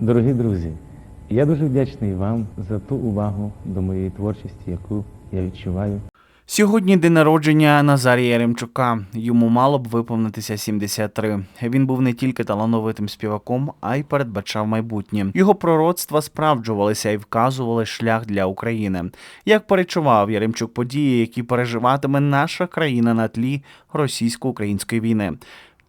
Дорогі друзі, я дуже вдячний вам за ту увагу до моєї творчості, яку я відчуваю. Сьогодні день народження Назарія Яремчука. Йому мало б виповнитися 73. Він був не тільки талановитим співаком, а й передбачав майбутнє. Його пророцтва справджувалися і вказували шлях для України. Як перечував Яремчук події, які переживатиме наша країна на тлі російсько-української війни.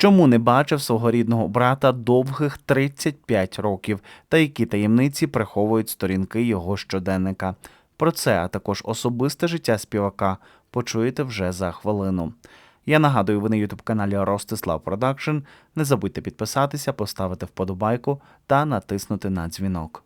Чому не бачив свого рідного брата довгих 35 років, та які таємниці приховують сторінки його щоденника? Про це, а також особисте життя співака, почуєте вже за хвилину. Я нагадую, ви на ютуб каналі Ростислав Продакшн. Не забудьте підписатися, поставити вподобайку та натиснути на дзвінок.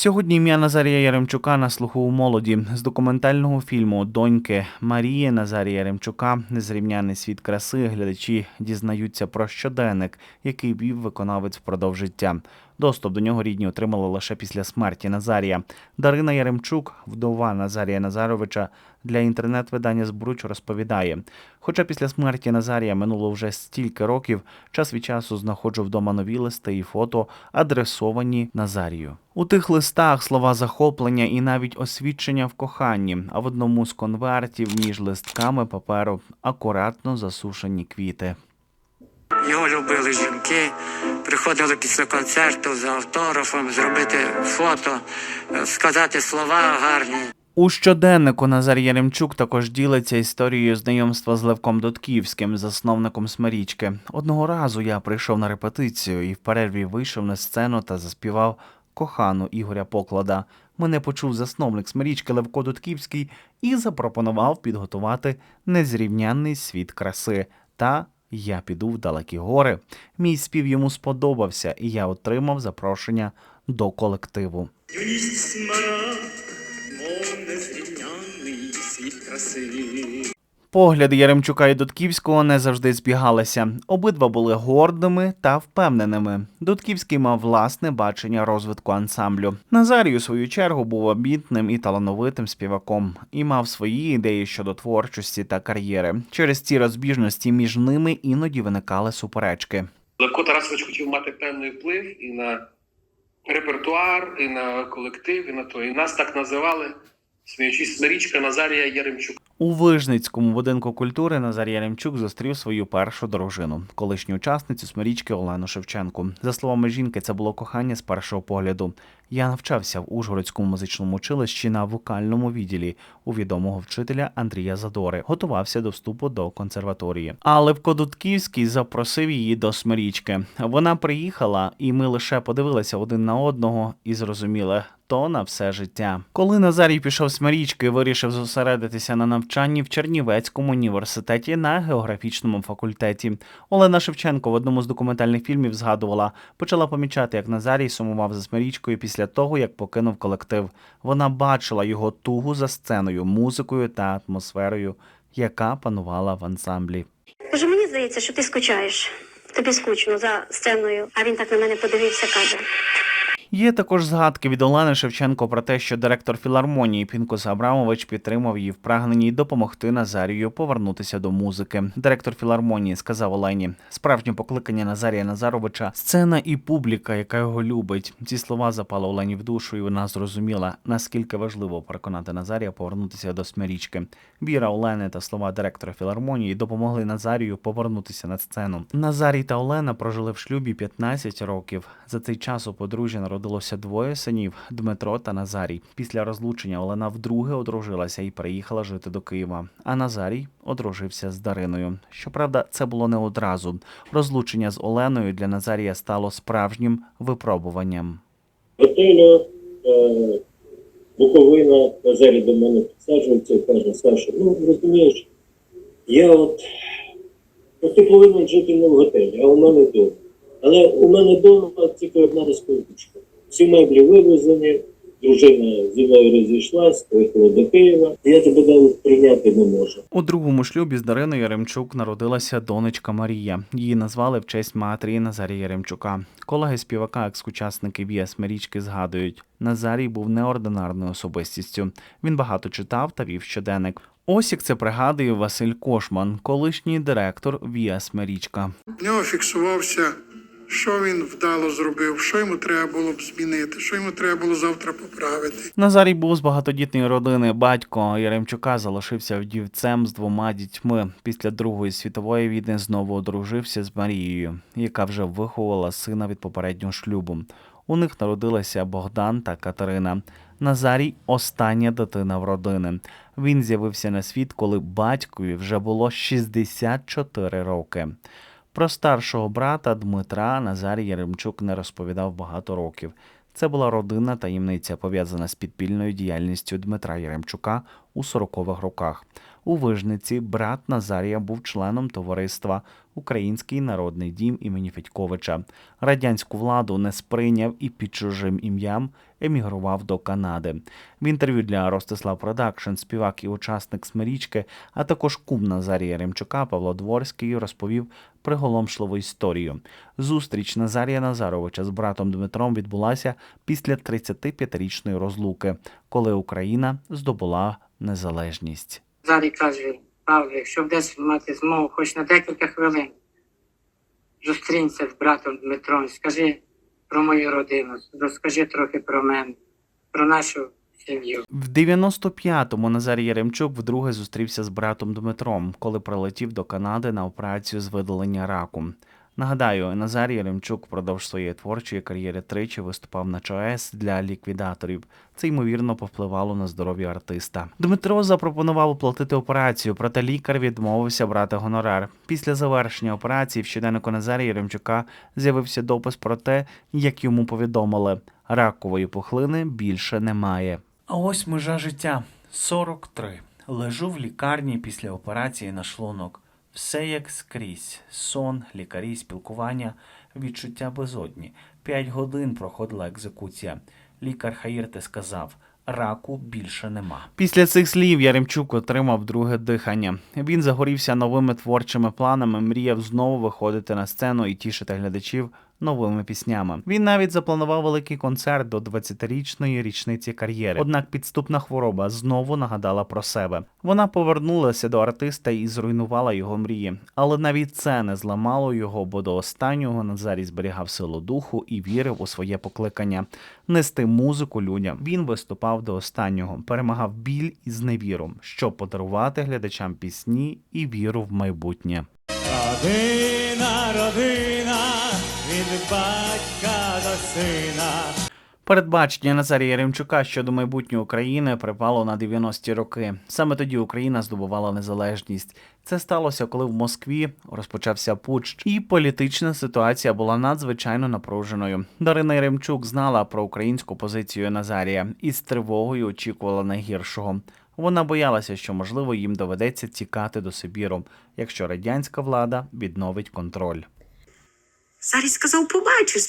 Сьогодні ім'я Назарія Яремчука на слуху у молоді з документального фільму Доньки Марії Назарія Яремчука Незрівняний світ краси. Глядачі дізнаються про щоденник, який вів виконавець впродовж життя. Доступ до нього рідні отримали лише після смерті Назарія. Дарина Яремчук, вдова Назарія Назаровича, для інтернет-видання Збруч розповідає: хоча після смерті Назарія минуло вже стільки років, час від часу знаходжу вдома нові листи і фото, адресовані Назарію. У тих листах слова захоплення і навіть освідчення в коханні, а в одному з конвертів між листками паперу акуратно засушені квіти. Його любили жінки, приходили після концерту за автографом, зробити фото, е, сказати слова гарні. У щоденнику Назар Яремчук також ділиться історією знайомства з Левком Дотківським, засновником Смирічки. Одного разу я прийшов на репетицію і в перерві вийшов на сцену та заспівав кохану Ігоря Поклада. Мене почув засновник Смирічки Левко Дотківський і запропонував підготувати незрівнянний світ краси. Та я піду в далекі гори. Мій спів йому сподобався, і я отримав запрошення до колективу. Погляди Яремчука і Дудківського не завжди збігалися. Обидва були гордими та впевненими. Дудківський мав власне бачення розвитку ансамблю. Назарій, у свою чергу, був обітним і талановитим співаком і мав свої ідеї щодо творчості та кар'єри. Через ці розбіжності між ними іноді виникали суперечки. Левко Тарасович хотів мати певний вплив і на репертуар, і на колектив, і на то. І нас так називали, сміючись річка Назарія Яремчук. У Вижницькому будинку культури Назар Яремчук зустрів свою першу дружину, колишню учасницю смирічки Олену Шевченку. За словами жінки, це було кохання з першого погляду. Я навчався в Ужгородському музичному училищі на вокальному відділі у відомого вчителя Андрія Задори. Готувався до вступу до консерваторії. А Левко Дудківський запросив її до смирічки. Вона приїхала, і ми лише подивилися один на одного і зрозуміли. То на все життя. Коли Назарій пішов з Марічки, вирішив зосередитися на навчанні в Чернівецькому університеті на географічному факультеті. Олена Шевченко в одному з документальних фільмів згадувала, почала помічати, як Назарій сумував за Смирічкою після того, як покинув колектив. Вона бачила його тугу за сценою, музикою та атмосферою, яка панувала в ансамблі. Може, мені здається, що ти скучаєш. Тобі скучно за сценою. А він так на мене подивився, каже. Є також згадки від Олени Шевченко про те, що директор філармонії Пінкус Абрамович підтримав її в прагненні допомогти Назарію повернутися до музики. Директор філармонії сказав Олені: справжнє покликання Назарія Назаровича сцена і публіка, яка його любить. Ці слова запали Олені в душу, і вона зрозуміла, наскільки важливо переконати Назарія повернутися до смирічки. Віра Олени та слова директора філармонії допомогли Назарію повернутися на сцену. Назарій та Олена прожили в шлюбі 15 років. За цей час у подружжя народилося двоє синів Дмитро та Назарій. Після розлучення Олена вдруге одружилася і переїхала жити до Києва. А Назарій одружився з Дариною. Щоправда, це було не одразу. Розлучення з Оленою для Назарія стало справжнім випробуванням. Готелю е, Буковина Назарі до мене підсаджується каже, Саша, ну розумієш, я от, от ти повинен жити не в готелі, а у мене вдома. Але у мене вдома тільки одна розкруточка. Всі меблі вивезені, дружина зі мною розійшлась, поїхала до Києва. Я тебе навіть прийняти не можу. У другому шлюбі з Дариною Яремчук народилася донечка Марія. Її назвали в честь матері Назарія Яремчука. Колеги співака, екс-учасники Віас Марічки згадують, Назарій був неординарною особистістю. Він багато читав та вів щоденник. Ось як це пригадує Василь Кошман, колишній директор Віа Смирічка. В нього фіксувався, що він вдало зробив, що йому треба було б змінити, що йому треба було завтра поправити. Назарій був з багатодітної родини. Батько Яремчука залишився вдівцем з двома дітьми. Після Другої світової війни знову одружився з Марією, яка вже виховувала сина від попереднього шлюбу. У них народилися Богдан та Катерина. Назарій остання дитина в родини. Він з'явився на світ, коли батькові вже було 64 роки. Про старшого брата Дмитра Назар Яремчук не розповідав багато років. Це була родинна таємниця, пов'язана з підпільною діяльністю Дмитра Яремчука у 40-х роках. У Вижниці брат Назарія був членом товариства Український народний дім імені Федьковича. Радянську владу не сприйняв і під чужим ім'ям емігрував до Канади. В інтерв'ю для Ростислав Продакшн співак і учасник Смирічки, а також кум Назарія Ремчука Павло Дворський розповів приголомшливу історію. Зустріч Назарія Назаровича з братом Дмитром відбулася після 35-річної розлуки, коли Україна здобула незалежність. Залі каже, Павло, якщо десь мати змогу, хоч на декілька хвилин, зустрінься з братом Дмитром, скажи про мою родину, розкажи трохи про мене, про нашу. В 95-му Назарій Яремчук вдруге зустрівся з братом Дмитром, коли прилетів до Канади на операцію з видалення раку. Нагадаю, Назарій Яремчук впродовж своєї творчої кар'єри тричі виступав на ЧОС для ліквідаторів. Це ймовірно повпливало на здоров'я артиста. Дмитро запропонував оплатити операцію, проте лікар відмовився брати гонорар. Після завершення операції в щоденнику Назарія Яремчука з'явився допис про те, як йому повідомили, ракової пухлини більше немає. А ось межа життя 43. Лежу в лікарні після операції на шлунок. Все як скрізь: сон, лікарі, спілкування, відчуття безодні. П'ять годин проходила екзекуція. Лікар Хаїрте сказав. Раку більше нема. Після цих слів Яремчук отримав друге дихання. Він загорівся новими творчими планами, мріяв знову виходити на сцену і тішити глядачів новими піснями. Він навіть запланував великий концерт до 20-річної річниці кар'єри. Однак підступна хвороба знову нагадала про себе. Вона повернулася до артиста і зруйнувала його мрії. Але навіть це не зламало його, бо до останнього Назарій зберігав силу духу і вірив у своє покликання нести музику людям. Він виступав до останнього, перемагав біль і зневіру, щоб подарувати глядачам пісні і віру в майбутнє. Від батька до сина. Передбачення Назарія Ремчука щодо майбутнього України припало на 90-ті роки. Саме тоді Україна здобувала незалежність. Це сталося, коли в Москві розпочався путч, і політична ситуація була надзвичайно напруженою. Дарина Єремчук знала про українську позицію Назарія і з тривогою очікувала найгіршого. Вона боялася, що можливо їм доведеться тікати до Сибіру, якщо радянська влада відновить контроль. Зарій сказав, побачиш,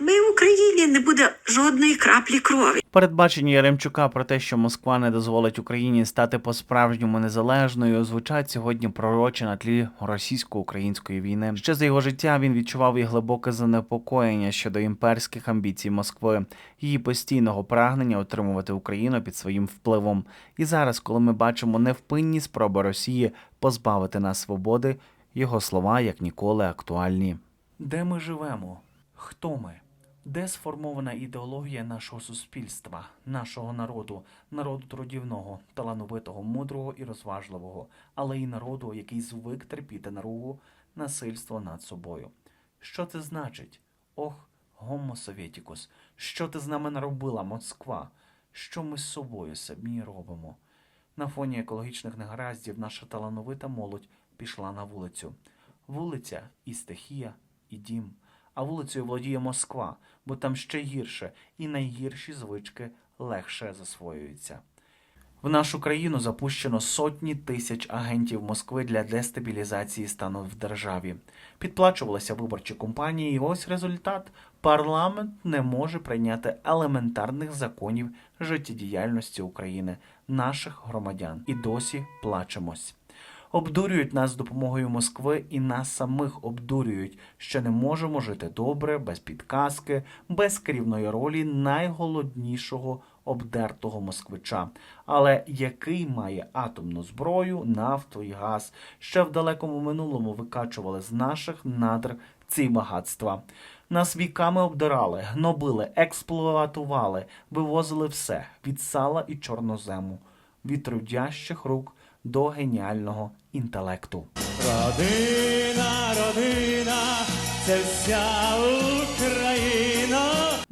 ми в Україні не буде жодної краплі крові. Передбачення Яремчука про те, що Москва не дозволить Україні стати по-справжньому незалежною, звучать сьогодні пророче на тлі російсько-української війни. Ще за його життя він відчував і глибоке занепокоєння щодо імперських амбіцій Москви, її постійного прагнення отримувати Україну під своїм впливом. І зараз, коли ми бачимо невпинні спроби Росії позбавити нас свободи, його слова як ніколи актуальні. Де ми живемо? Хто ми? Де сформована ідеологія нашого суспільства, нашого народу, народу трудівного, талановитого, мудрого і розважливого, але й народу, який звик терпіти наругу, насильство над собою. Що це значить? Ох, гомо совєтікус, що ти з нами наробила, Москва? Що ми з собою самі робимо? На фоні екологічних негараздів наша талановита молодь пішла на вулицю. Вулиця і стихія, і дім. А вулицею володіє Москва, бо там ще гірше, і найгірші звички легше засвоюються. В нашу країну запущено сотні тисяч агентів Москви для дестабілізації стану в державі. Підплачувалися виборчі компанії, і ось результат: парламент не може прийняти елементарних законів життєдіяльності України, наших громадян. І досі плачемось. Обдурюють нас з допомогою Москви і нас самих обдурюють, що не можемо жити добре, без підказки, без керівної ролі найголоднішого обдертого москвича. Але який має атомну зброю, нафту і газ, ще в далекому минулому викачували з наших надр ці багатства. Нас віками обдирали, гнобили, експлуатували, вивозили все від сала і чорнозему, від трудящих рук до геніального інтелекту. Родина, родина, це вся.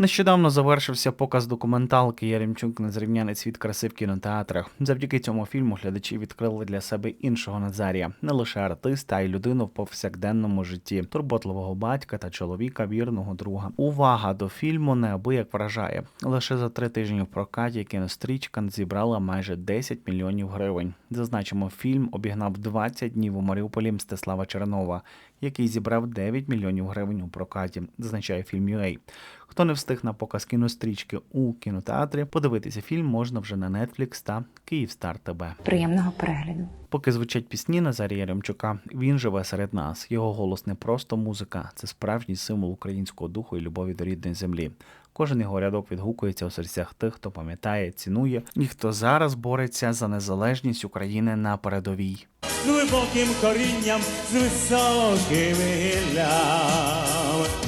Нещодавно завершився показ документалки Яремчук Незрівнянець від краси в кінотеатрах. Завдяки цьому фільму глядачі відкрили для себе іншого Назарія, не лише артиста, а й людину в повсякденному житті, турботливого батька та чоловіка, вірного друга. Увага до фільму неабияк вражає. Лише за три тижні в прокаті кінострічка зібрала майже 10 мільйонів гривень. Зазначимо, фільм обігнав 20 днів у Маріуполі Мстислава Чернова, який зібрав 9 мільйонів гривень у прокаті, зазначає фільм UA. Хто не встиг на показ кінострічки у кінотеатрі, подивитися фільм можна вже на Netflix та Київстар ТБ. Приємного перегляду. Поки звучать пісні Назарія Ремчука, він живе серед нас. Його голос не просто музика, це справжній символ українського духу і любові до рідної землі. Кожен його рядок відгукується у серцях тих, хто пам'ятає, цінує і хто зараз бореться за незалежність України на передовій. з глибоким корінням, з високими гіллями.